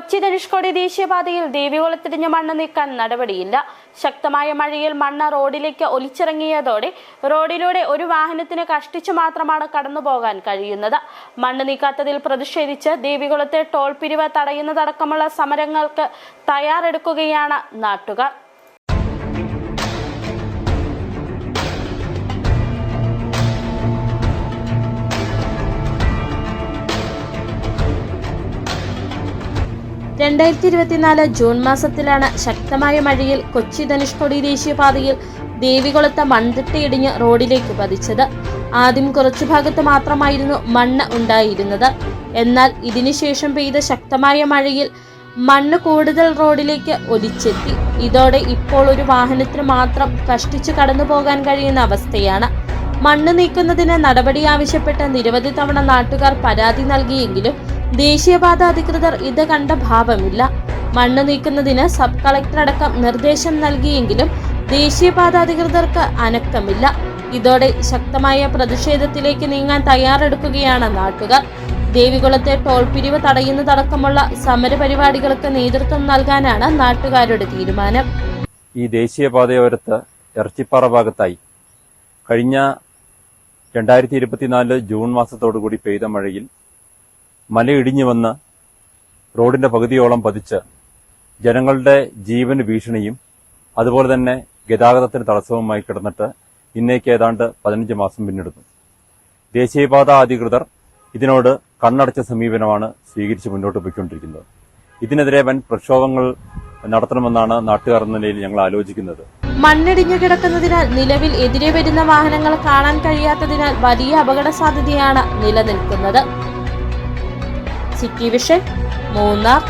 കൊച്ചി ധനുഷ്കോടി ദേശീയപാതയിൽ ദേവികുളത്തിരിഞ്ഞ മണ്ണ് നീക്കാൻ നടപടിയില്ല. ശക്തമായ മഴയിൽ മണ്ണ് റോഡിലേക്ക് ഒലിച്ചിറങ്ങിയതോടെ റോഡിലൂടെ ഒരു വാഹനത്തിന് കഷ്ടിച്ചു മാത്രമാണ് കടന്നുപോകാൻ കഴിയുന്നത്. മണ്ണ് നീക്കാത്തതിൽ പ്രതിഷേധിച്ച് ദേവികുളത്തെ ടോൾ പിരിവ് തടയുന്നതടക്കമുള്ള സമരങ്ങൾക്ക് തയ്യാറെടുക്കുകയാണ് നാട്ടുകാർ. രണ്ടായിരത്തി ഇരുപത്തിനാല് ജൂൺ മാസത്തിലാണ് ശക്തമായ മഴയിൽ കൊച്ചി ധനുഷ്കോടി ദേശീയപാതയിൽ ദേവികുളത്ത് മൺതിട്ടയിടിഞ്ഞ് റോഡിലേക്ക് പതിച്ചത്. ആദ്യം കുറച്ചു ഭാഗത്ത് മാത്രമായിരുന്നു മണ്ണ് ഉണ്ടായിരുന്നത്. എന്നാൽ ഇതിനുശേഷം പെയ്ത ശക്തമായ മഴയിൽ മണ്ണ് കൂടുതൽ റോഡിലേക്ക് ഒലിച്ചെത്തി. ഇതോടെ ഇപ്പോൾ ഒരു വാഹനത്തിന് മാത്രം കഷ്ടിച്ചു കടന്നു പോകാൻ കഴിയുന്ന അവസ്ഥയാണ്. മണ്ണ് നീക്കുന്നതിന് നടപടി ആവശ്യപ്പെട്ട് നിരവധി തവണ നാട്ടുകാർ പരാതി നൽകിയെങ്കിലും ദേശീയപാത അധികൃതർ ഇത് കണ്ട ഭാവമില്ല. മണ്ണ് നീക്കുന്നതിന് സബ് കളക്ടർ അടക്കം നിർദ്ദേശം നൽകിയെങ്കിലും ദേശീയപാത അധികൃതർക്ക് അനക്കമില്ല. ഇതോടെ ശക്തമായ പ്രതിഷേധത്തിലേക്ക് നീങ്ങാൻ തയ്യാറെടുക്കുകയാണ് നാട്ടുകാർ. ദേവികുളത്തെ ടോൾ പിരിവ് തടയുന്നതടക്കമുള്ള സമരപരിപാടികൾക്ക് നേതൃത്വം നൽകാനാണ് നാട്ടുകാരുടെ തീരുമാനം. ഈ ദേശീയപാതയോരത്ത് ഇറച്ചിപ്പാറ ഭാഗത്തായി കഴിഞ്ഞ രണ്ടായിരത്തി ഇരുപത്തിനാല് ജൂൺ മാസത്തോടുകൂടി പെയ്ത മഴയിൽ മലയിടിഞ്ഞു വന്ന് റോഡിന്റെ പകുതിയോളം പതിച്ച് ജനങ്ങളുടെ ജീവന് ഭീഷണിയും അതുപോലെ തന്നെ ഗതാഗതത്തിന് തടസ്സവുമായി കിടന്നിട്ട് ഇന്നേക്ക് ഏതാണ്ട് പതിനഞ്ച് മാസം പിന്നിടുന്നു. ദേശീയപാത അധികൃതർ ഇതിനോട് കണ്ണടച്ച സമീപനമാണ് സ്വീകരിച്ച് മുന്നോട്ട് പോയിക്കൊണ്ടിരിക്കുന്നത്. ഇതിനെതിരെ വൻ പ്രക്ഷോഭങ്ങൾ നടത്തണമെന്നാണ് നാട്ടുകാർ എന്ന നിലയിൽ ഞങ്ങൾ ആലോചിക്കുന്നത്. മണ്ണിടിഞ്ഞു കിടക്കുന്നതിനാൽ നിലവിൽ എതിരെ വരുന്ന വാഹനങ്ങൾ കാണാൻ കഴിയാത്തതിനാൽ വലിയ അപകട സാധ്യതയാണ് നിലനിൽക്കുന്നത്. City vision Munnar